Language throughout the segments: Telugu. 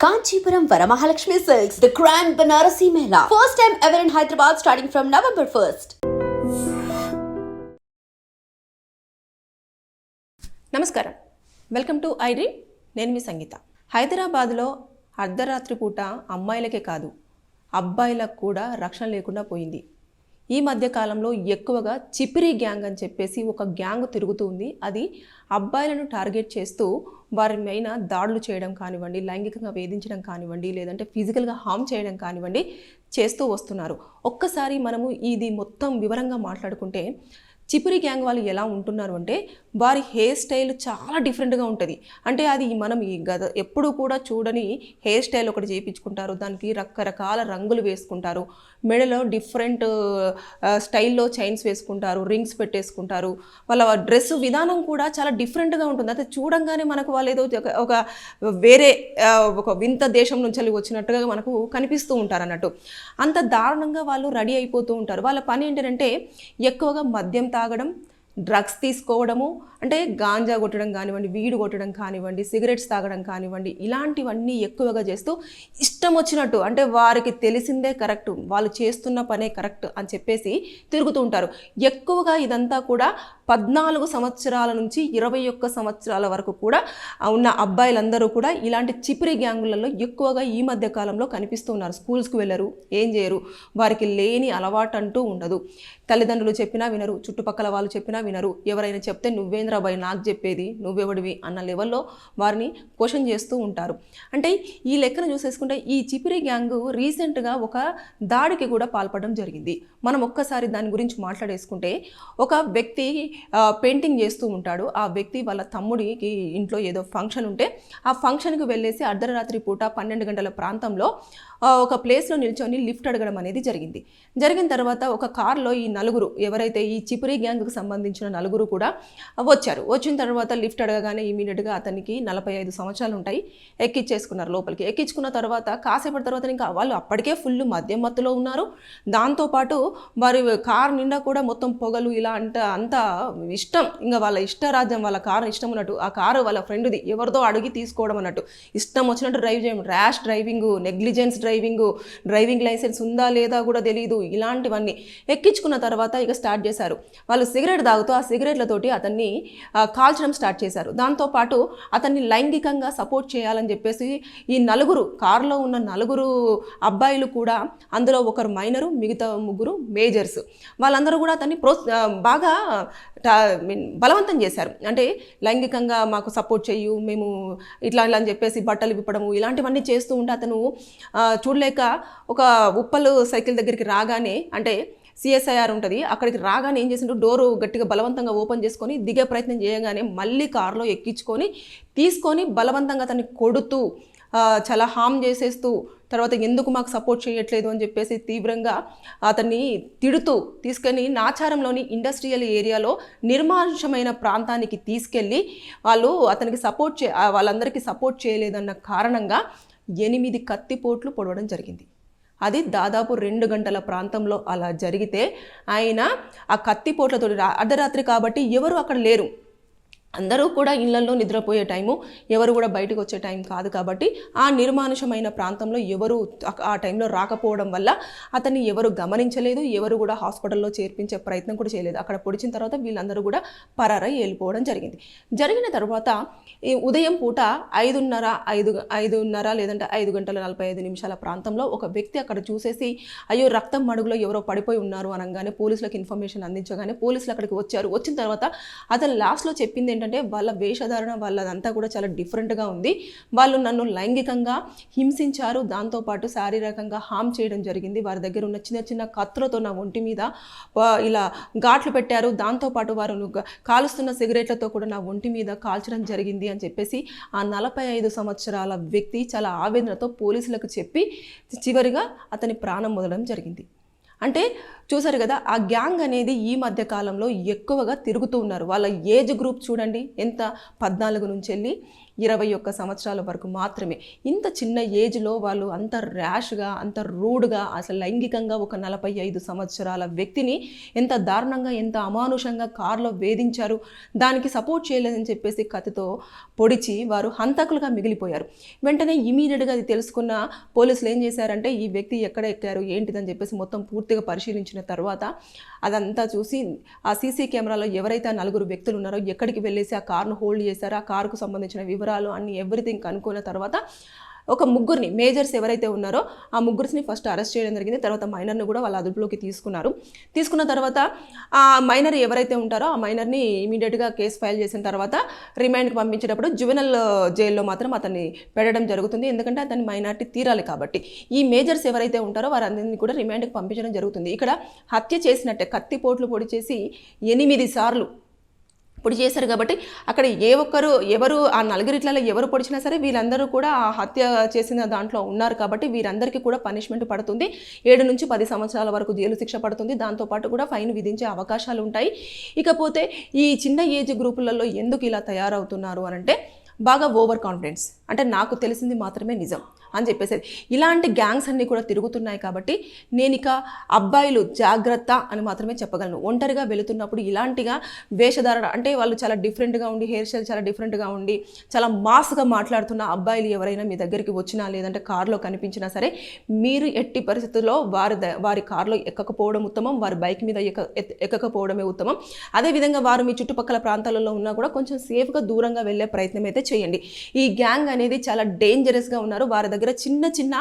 Kanchipuram Varamahalakshmi silks the grand Banarasi Mela first time ever in Hyderabad starting from November first నమస్కారం వెల్కమ్ టు ఐ డ్రీమ్ నేను మీ సంగీత హైదరాబాద్లో అర్ధరాత్రి పూట అమ్మాయిలకే కాదు అబ్బాయిలకు కూడా రక్షణ లేకుండా పోయింది ఈ మధ్య కాలంలో ఎక్కువగా చిపిరి గ్యాంగ్ అని చెప్పేసి ఒక గ్యాంగ్ తిరుగుతూ ఉంది. అది అబ్బాయిలను టార్గెట్ చేస్తూ వారి పైన దాడులు చేయడం కానివ్వండి లైంగికంగా వేధించడం కానివ్వండి లేదంటే ఫిజికల్గా హామ్ చేయడం కానివ్వండి చేస్తూ వస్తున్నారు. ఒక్కసారి మనము ఇది మొత్తం వివరంగా మాట్లాడుకుంటే చిపురి గ్యాంగ్ వాళ్ళు ఎలా ఉంటున్నారు అంటే వారి హెయిర్ స్టైల్ చాలా డిఫరెంట్గా ఉంటుంది. అంటే అది మనం ఈ గత ఎప్పుడు కూడా చూడని హెయిర్ స్టైల్ ఒకటి చేయించుకుంటారు. దానికి రకరకాల రంగులు వేసుకుంటారు. మెడలో డిఫరెంట్ స్టైల్లో చైన్స్ వేసుకుంటారు రింగ్స్ పెట్టేసుకుంటారు. వాళ్ళ డ్రెస్ విధానం కూడా చాలా డిఫరెంట్గా ఉంటుంది. అయితే చూడంగానే మనకు వాళ్ళు ఏదో ఒక- వేరే ఒక వింత దేశం నుంచి వచ్చినట్టుగా మనకు కనిపిస్తూ ఉంటారు అన్నట్టు. అంత దారుణంగా వాళ్ళు రెడీ అయిపోతూ ఉంటారు. వాళ్ళ పని ఏంటంటే ఎక్కువగా మద్యం తాగడం డ్రగ్స్ తీసుకోవడము అంటే గాంజా కొట్టడం కానివ్వండి వీడు కొట్టడం కానివ్వండి సిగరెట్స్ తాగడం కానివ్వండి ఇలాంటివన్నీ ఎక్కువగా చేస్తూ ఇష్టం వచ్చినట్టు అంటే వారికి తెలిసిందే కరెక్ట్ వాళ్ళు చేస్తున్న పనే కరెక్ట్ అని చెప్పేసి తిరుగుతూ ఉంటారు. ఎక్కువగా ఇదంతా కూడా పద్నాలుగు సంవత్సరాల నుంచి ఇరవై ఒక్క సంవత్సరాల వరకు కూడా ఉన్న అబ్బాయిలందరూ కూడా ఇలాంటి చిపిరి గ్యాంగులలో ఎక్కువగా ఈ మధ్య కాలంలో కనిపిస్తూ ఉన్నారు. స్కూల్స్కి వెళ్ళరు ఏం చేయరు వారికి లేని అలవాటు అంటూ ఉండదు. తల్లిదండ్రులు చెప్పినా వినరు చుట్టుపక్కల వాళ్ళు చెప్పినా వినరు. ఎవరైనా చెప్తే నువ్వేంద్రా బాయ్ నాకు చెప్పేది నువ్వెవడివి అన్న లెవెల్లో వారిని క్వశ్చన్ చేస్తూ ఉంటారు. అంటే ఈ లెక్కన చూసేసుకుంటే ఈ చిపిరి గ్యాంగ్ రీసెంట్గా ఒక దాడికి కూడా పాల్పడడం జరిగింది. మనం ఒక్కసారి దాని గురించి మాట్లాడేసుకుంటే ఒక వ్యక్తి పెయింటింగ్ చేస్తూ ఉంటాడు. ఆ వ్యక్తి వాళ్ళ తమ్ముడికి ఇంట్లో ఏదో ఫంక్షన్ ఉంటే ఆ ఫంక్షన్కి వెళ్ళేసి అర్ధరాత్రి పూట పన్నెండు గంటల ప్రాంతంలో ఒక ప్లేస్లో నిల్చొని లిఫ్ట్ అడగడం అనేది జరిగింది. జరిగిన తర్వాత ఒక కార్లో ఈ నలుగురు ఎవరైతే ఈ చిపురి గ్యాంగ్కి సంబంధించిన నలుగురు కూడా వచ్చారు. వచ్చిన తర్వాత లిఫ్ట్ అడగగానే ఇమీడియట్గా అతనికి నలభై ఐదు సంవత్సరాలు ఉంటాయి. ఎక్కించేసుకున్నారు లోపలికి. ఎక్కించుకున్న తర్వాత కాసేపటి తర్వాత ఇంకా వాళ్ళు అప్పటికే ఫుల్ మద్యం మత్తులో ఉన్నారు. దాంతోపాటు వారి కార్ నిండా కూడా మొత్తం పొగలు ఇలా అంట అంతా ఇష్టం ఇంకా వాళ్ళ ఇష్టరాజ్యం వాళ్ళ కారు ఇష్టం ఉన్నట్టు ఆ కారు వాళ్ళ ఫ్రెండ్ది ఎవరితో అడిగి తీసుకోవడం అన్నట్టు. ఇష్టం వచ్చినట్టు డ్రైవ్ చేయడం rash driving negligence driving driving licence ఉందా లేదా కూడా తెలియదు ఇలాంటివన్నీ ఎక్కించుకున్న తర్వాత ఇక స్టార్ట్ చేశారు. వాళ్ళు సిగరెట్ తాగుతూ ఆ సిగరెట్లతోటి అతన్ని కాల్చడం స్టార్ట్ చేశారు. దాంతోపాటు అతన్ని లైంగికంగా సపోర్ట్ చేయాలని చెప్పేసి ఈ నలుగురు కారులో ఉన్న నలుగురు అబ్బాయిలు కూడా అందులో ఒకరు మైనరు మిగతా ముగ్గురు మేజర్స్. వాళ్ళందరూ కూడా అతన్ని ప్రో బాగా మీన్ బలవంతం చేశారు. అంటే లైంగికంగా మాకు సపోర్ట్ చేయు మేము ఇట్లా ఇలా అని చెప్పేసి బట్టలు విప్పడము ఇలాంటివన్నీ చేస్తూ ఉంటే అతను చూడలేక ఒక ఉప్పలు సైకిల్ దగ్గరికి రాగానే అంటే సిఎస్ఐఆర్ ఉంటుంది అక్కడికి రాగానే ఏం చేసిండు డోరు గట్టిగా బలవంతంగా ఓపెన్ చేసుకొని దిగే ప్రయత్నం చేయగానే మళ్ళీ కారులో ఎక్కించుకొని తీసుకొని బలవంతంగా అతన్ని కొడుతూ చాలా హామ్ చేసేస్తూ తర్వాత ఎందుకు మాకు సపోర్ట్ చేయట్లేదు అని చెప్పేసి తీవ్రంగా అతన్ని తిడుతూ తీసుకొని నాచారంలోని ఇండస్ట్రియల్ ఏరియాలో నిర్మానుషమైన ప్రాంతానికి తీసుకెళ్ళి వాళ్ళు అతనికి సపోర్ట్ చే వాళ్ళందరికీ సపోర్ట్ చేయలేదన్న కారణంగా ఎనిమిది కత్తిపోట్లు పొడవడం జరిగింది. అది దాదాపు రెండు గంటల ప్రాంతంలో అలా జరిగితే ఆయన ఆ కత్తిపోట్లతో అర్ధరాత్రి కాబట్టి ఎవరు అక్కడ లేరు. అందరూ కూడా ఇళ్ళలో నిద్రపోయే టైము ఎవరు కూడా బయటకు వచ్చే టైం కాదు కాబట్టి ఆ నిర్మానుషమైన ప్రాంతంలో ఎవరు ఆ- టైంలో రాకపోవడం వల్ల అతన్ని ఎవరు గమనించలేదు ఎవరు కూడా హాస్పిటల్లో చేర్పించే ప్రయత్నం కూడా చేయలేదు. అక్కడ పొడిచిన తర్వాత వీళ్ళందరూ కూడా పరారై వెళ్ళిపోవడం జరిగింది. జరిగిన తర్వాత ఈ ఉదయం పూట ఐదున్నర ఐదు ఐదున్నర లేదంటే ఐదు గంటల నలభై ఐదు నిమిషాల ప్రాంతంలో ఒక వ్యక్తి అక్కడ చూసేసి అయ్యో రక్తం మడుగులో ఎవరో పడిపోయి ఉన్నారు అనగానే పోలీసులకు ఇన్ఫర్మేషన్ అందించగానే పోలీసులు అక్కడికి వచ్చారు. వచ్చిన తర్వాత అతను లాస్ట్లో చెప్పింది ఏంటంటే వాళ్ళ వేషధారణ వాళ్ళదంతా కూడా చాలా డిఫరెంట్గా ఉంది. వాళ్ళు నన్ను లైంగికంగా హింసించారు. దాంతోపాటు శారీరకంగా హామ్ చేయడం జరిగింది. వారి దగ్గర ఉన్న చిన్న చిన్న కత్తులతో నా ఒంటి మీద ఇలా ఘాట్లు పెట్టారు. దాంతోపాటు వారు కాలుస్తున్న సిగరెట్లతో కూడా నా ఒంటి మీద కాల్చడం జరిగింది అని చెప్పేసి ఆ నలభై ఐదు సంవత్సరాల వ్యక్తి చాలా ఆవేదనతో పోలీసులకు చెప్పి చివరిగా అతని ప్రాణం వదలడం జరిగింది. అంటే చూసారు కదా ఆ గ్యాంగ్ అనేది ఈ మధ్య కాలంలో ఎక్కువగా తిరుగుతూ ఉన్నారు. వాళ్ళ ఏజ్ గ్రూప్ చూడండి ఎంత పద్నాలుగు నుంచి వెళ్ళి ఇరవై ఒక్క సంవత్సరాల వరకు మాత్రమే. ఇంత చిన్న ఏజ్లో వాళ్ళు అంత ర్యాష్గా అంత రూడ్గా అసలు లైంగికంగా ఒక నలభై ఐదు సంవత్సరాల వ్యక్తిని ఎంత దారుణంగా ఎంత అమానుషంగా కారులో వేధించారు దానికి సపోర్ట్ చేయలేదని చెప్పేసి కథతో పొడిచి వారు హంతకులుగా మిగిలిపోయారు. వెంటనే ఇమీడియట్గా అది తెలుసుకున్న పోలీసులు ఏం చేశారంటే ఈ వ్యక్తి ఎక్కడ ఎక్కారు ఏంటిదని చెప్పేసి మొత్తం పూర్తిగా పరిశీలించిన తర్వాత అదంతా చూసి ఆ సీసీ కెమెరాలో ఎవరైతే నలుగురు వ్యక్తులు ఉన్నారో ఎక్కడికి వెళ్ళేసి ఆ కార్ను హోల్డ్ చేశారో ఆ కారుకు సంబంధించిన వివరాలు అన్ని ఎవ్రీథింగ్ కనుక్కున్న తర్వాత ఒక ముగ్గురిని మేజర్స్ ఎవరైతే ఉన్నారో ఆ ముగ్గురిని ఫస్ట్ అరెస్ట్ చేయడం జరిగింది. తర్వాత మైనర్ని కూడా వాళ్ళ అదుపులోకి తీసుకున్నారు. తీసుకున్న తర్వాత ఆ మైనర్ ఎవరైతే ఉంటారో ఆ మైనర్ని ఇమీడియట్గా కేసు ఫైల్ చేసిన తర్వాత రిమాండ్కి పంపించేటప్పుడు జువెనల్ జైల్లో uh, మాత్రం అతన్ని పెట్టడం జరుగుతుంది. ఎందుకంటే అతని మైనార్టీ తీరాలి కాబట్టి. ఈ మేజర్స్ ఎవరైతే ఉంటారో వారందరినీ కూడా రిమాండ్కి పంపించడం జరుగుతుంది. ఇక్కడ హత్య చేసినట్టే కత్తిపోట్లు పొడి చేసి ఎనిమిది సార్లు పొడి చేశారు కాబట్టి అక్కడ ఏ ఒక్కరు ఎవరు ఆ నలుగురిట్లలో ఎవరు పొడిచినా సరే వీళ్ళందరూ కూడా ఆ హత్య చేసిన దాంట్లో ఉన్నారు కాబట్టి వీరందరికీ కూడా పనిష్మెంట్ పడుతుంది. ఏడు నుంచి పది సంవత్సరాల వరకు జైలు శిక్ష పడుతుంది. దాంతోపాటు కూడా ఫైన్ విధించే అవకాశాలు ఉంటాయి. ఇకపోతే ఈ చిన్న ఏజ్ గ్రూపులలో ఎందుకు ఇలా తయారవుతున్నారు అనంటే అంటే బాగా ఓవర్ కాన్ఫిడెన్స్. అంటే నాకు తెలిసింది మాత్రమే నిజం అని చెప్పేసి ఇలాంటి గ్యాంగ్స్ అన్నీ కూడా తిరుగుతున్నాయి కాబట్టి నేను ఇక అబ్బాయిలు జాగ్రత్త అని మాత్రమే చెప్పగలను. ఒంటరిగా వెళుతున్నప్పుడు ఇలాంటిగా వేషధారణ అంటే వాళ్ళు చాలా డిఫరెంట్గా ఉండి హెయిర్ స్టైల్ చాలా డిఫరెంట్గా ఉండి చాలా మాస్గా మాట్లాడుతున్న అబ్బాయిలు ఎవరైనా మీ దగ్గరికి వచ్చినా లేదంటే కారులో కనిపించినా సరే మీరు ఎట్టి పరిస్థితుల్లో వారి ద- వారి కారులో ఎక్కకపోవడం ఉత్తమం వారి బైక్ మీద ఎక్క ఎత్- ఎక్కకపోవడమే ఉత్తమం. అదేవిధంగా వారు మీ చుట్టుపక్కల ప్రాంతాలలో ఉన్నా కూడా కొంచెం సేఫ్గా దూరంగా వెళ్ళే ప్రయత్నం అయితే చేయండి. ఈ గ్యాంగ్ అనేది చాలా డేంజరస్గా ఉన్నారు. వారి దగ్గర చిన్న చిన్న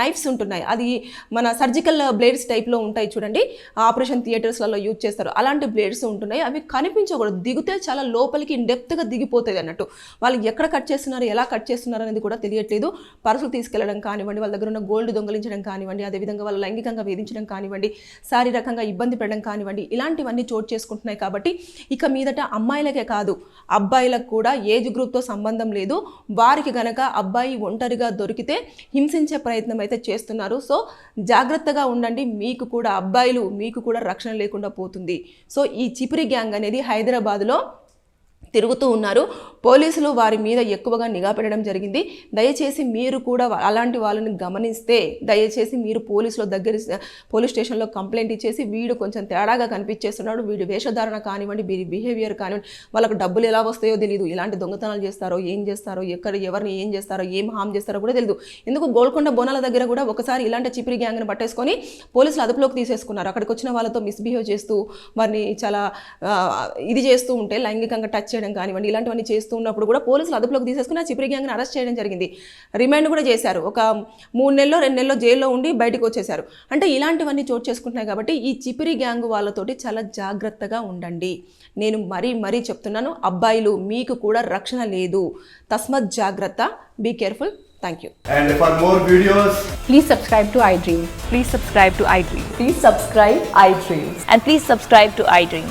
నైఫ్స్ ఉంటున్నాయి. అది మన సర్జికల్ బ్లేడ్స్ టైప్లో ఉంటాయి చూడండి. ఆపరేషన్ థియేటర్స్లలో యూజ్ చేస్తారు. అలాంటి బ్లేడ్స్ ఉంటున్నాయి. అవి కనిపించకూడదు. దిగితే చాలా లోపలికి డెప్త్గా దిగిపోతుంది అన్నట్టు. వాళ్ళు ఎక్కడ కట్ చేస్తున్నారు ఎలా కట్ చేస్తున్నారు అనేది కూడా తెలియట్లేదు. పర్సులు తీసుకెళ్ళడం కానివ్వండి వాళ్ళ దగ్గర ఉన్న గోల్డ్ దొంగలించడం కానివ్వండి అదేవిధంగా వాళ్ళు లైంగికంగా వేధించడం కానివ్వండి శారీరకంగా ఇబ్బంది పెట్టడం కానివ్వండి ఇలాంటివన్నీ చోటు చేసుకుంటున్నాయి కాబట్టి ఇక మీదట అమ్మాయిలకే కాదు అబ్బాయిలకు కూడా ఏజ్ గ్రూప్తో సంబంధం లేదు. వారికి గనక అబ్బాయి ఒంటరిగా దొరికితే హింసించే ప్రయత్నం అయితే చేస్తున్నారు. సో జాగ్రత్తగా ఉండండి. మీకు కూడా అబ్బాయిలు మీకు కూడా రక్షణ లేకుండా పోతుంది. సో ఈ చిపిరి గ్యాంగ్ అనేది హైదరాబాద్లో తిరుగుతూ ఉన్నారు. పోలీసులు వారి మీద ఎక్కువగా నిఘా పెట్టడం జరిగింది. దయచేసి మీరు కూడా అలాంటి వాళ్ళని గమనిస్తే దయచేసి మీరు పోలీసుల దగ్గర పోలీస్ స్టేషన్లో కంప్లైంట్ ఇచ్చేసి వీడు కొంచెం తేడాగా కనిపించేస్తున్నాడు. వీడి వేషధారణ కానివ్వండి వీడి బిహేవియర్ కానివ్వండి వాళ్ళకు డబ్బులు ఎలా వస్తాయో తెలియదు ఇలాంటి దొంగతనాలు చేస్తారో ఏం చేస్తారో ఎక్కడ ఎవరిని ఏం చేస్తారో ఏం హామ్ చేస్తారో కూడా తెలియదు ఎందుకు గోల్కొండ బోనాల దగ్గర కూడా ఒకసారి ఇలాంటి చిపిరి గ్యాంగ్ని పట్టేసుకొని పోలీసులు అదుపులోకి తీసేసుకున్నారు. అక్కడికి వచ్చిన వాళ్ళతో మిస్బిహేవ్ చేస్తూ వారిని చాలా ఇది చేస్తూ ఉంటే లైంగికంగా టచ్ చేయడం కానివ్వండి ఇలాంటివన్నీ చేస్తూ ఉన్నప్పుడు కూడా పోలీసులు అదుపులోకి తీసేసుకుని ఆ చిపిరి గ్యాంగ్ని అరెస్ట్ చేయడం జరిగింది రిమాండ్ కూడా చేశారు ఒక మూడు నెలలో రెండు నెలల్లో జైల్లో ఉండి బయటకు వచ్చేశారు అంటే ఇలాంటివన్నీ చోటు చేసుకుంటున్నాయి కాబట్టి ఈ చిపిరి గ్యాంగ్ వాళ్ళతోటి చాలా జాగ్రత్తగా ఉండండి నేను మరీ మరీ చెప్తున్నాను అబ్బాయిలు మీకు కూడా రక్షణ లేదు తస్మత్ జాగ్రత్త be careful thank you And for more videos, Please subscribe to iDream. Please subscribe to iDream. Please subscribe iDream. And please subscribe to iDream.